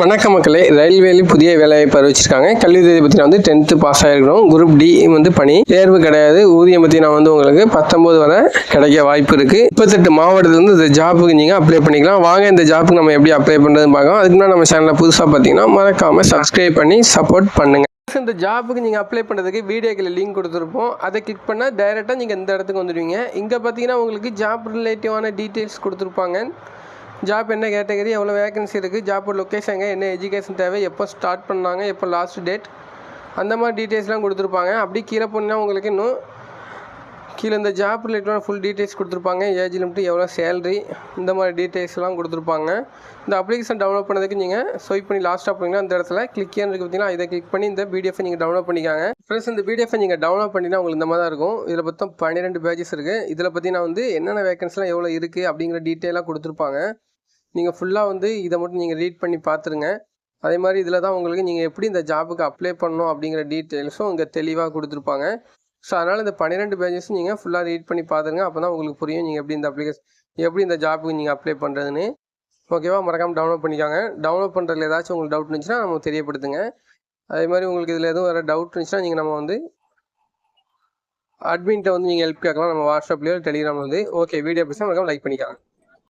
வணக்க மக்களே. ரயில்வேலி புதிய வேலைவாய்ப்பு அறிவிச்சிருக்காங்க. கல்வி தேதி பற்றி வந்து டென்த்து பாஸ் ஆகிருக்கணும் குரூப் டி வந்து பணி. தேர்வு கிடையாது. ஊதியம் பற்றி நான் வந்து உங்களுக்கு பத்தொம்போது வரை கிடைக்க வாய்ப்பு இருக்குது முப்பத்தெட்டு மாவட்டத்துலேருந்து இந்த ஜாப்புக்கு நீங்கள் அப்ளை பண்ணிக்கலாம். வாங்க இந்த ஜாப்புக்கு நம்ம எப்படி அப்ளை பண்ணுறதுன்னு பார்க்கலாம். அதுக்கு முன்னாடி நம்ம சேனலில் புதுசாக பார்த்தீங்கன்னா மறக்காமல் சப்ஸ்கிரைப் பண்ணி சப்போர்ட் பண்ணுங்கள் இந்த ஜாப்புக்கு நீங்கள் அப்ளை பண்ணுறதுக்கு வீடியோக்கில் லிங்க் கொடுத்துருப்போம். அதை கிளிக் பண்ணால் டைரெக்டாக நீங்கள் இந்த இடத்துக்கு வந்துடுவீங்க. இங்கே பார்த்தீங்கன்னா உங்களுக்கு ஜாப் ரிலேட்டிவான டீட்டெயில்ஸ் கொடுத்துருப்பாங்க. ஜாப் என்ன கேட்டகரி? எவ்வளோ வேகன்சி இருக்குது ஜாப்போட லொக்கேஷன் என்ன எஜுகேஷன் தேவை? எப்போ ஸ்டார்ட் பண்ணாங்க? எப்போ லாஸ்ட் டேட் அந்த மாதிரி டீட்டெயில்ஸ்லாம் கொடுத்துருப்பாங்க. அப்படி கீழே போனால் உங்களுக்கு இன்னும் கீழே இந்த ஜாப் ரிலேட்டடான ஃபுல் டீட்டெயில்ஸ் கொடுத்துருப்பாங்க. ஏஜ் லிமிட்டு எவ்வளோ சேலரி இந்த மாதிரி டீட்டெயில்ஸ்லாம் கொடுத்துருப்பாங்க. இந்த அப்ளிகேஷன் டவுன்லோட் பண்ணதுக்கு நீங்கள் ஸ்வைப் பண்ணி லாஸ்ட்டாக போனீங்கன்னா அந்த இடத்துல கிளிக் இருக்குது பார்த்தீங்கன்னா இதை கிளிக் பண்ணி இந்த பிடிஎஃப் நீங்கள் டவுன்லோட் பண்ணிக்காங்க. ஃப்ரெண்ட்ஸ் இந்த பிடிஎஃப் நீங்கள் டவுன்லோட் பண்ணினா உங்களுக்கு இந்த மாதிரி தான் இருக்கும். இதில் மொத்தம் பன்னிரெண்டு பேஜஸ் இருக்குது இதில் பார்த்தீங்கன்னா வந்து என்னென்ன வேகன்ஸ்லாம் எவ்வளோ இருக்குது அப்படிங்கிற டீட்டெயிலாக கொடுத்துருப்பாங்க. நீங்கள் ஃபுல்லாக வந்து இதை மட்டும் நீங்கள் ரீட் பண்ணி பார்த்துருங்க. அதே மாதிரி இதில் தான் உங்களுக்கு நீங்கள் எப்படி இந்த ஜாபுக்கு அப்ளை பண்ணணும் அப்படிங்கிற டீட்டெயில்ஸும் இங்கே தெளிவாக கொடுத்துருப்பாங்க. ஸோ அதனால் இந்த பன்னிரெண்டு பேஜஸும் நீங்கள் ஃபுல்லாக ரீட் பண்ணி பார்த்துருங்க. அப்போ தான் உங்களுக்கு புரியும் நீங்கள் எப்படி இந்த அப்ளிகேஷன் எப்படி இந்த ஜாபுக்கு நீங்கள் அப்ளை பண்ணுறதுன்னு ஓகேவா மறக்காமல் டவுன்லோட் பண்ணிக்காங்க. டவுன்லோட் பண்ணுறதுல ஏதாச்சும் உங்களுக்கு டவுட் இருந்துச்சுன்னா நம்ம தெரியப்படுத்துங்க. அதே மாதிரி உங்களுக்கு இதில் எதுவும் வேறு டவுட் இருந்துச்சுன்னா நீங்கள் நம்ம வந்து அட்மின்ட்ட வந்து நீங்கள் ஹெல்ப் கேட்கலாம். நம்ம வாட்ஸ்அப்லேயோ டெலிகிராம் வந்து ஓகே வீடியோ பேசினா மறக்காமல் லைக் பண்ணிக்காங்க.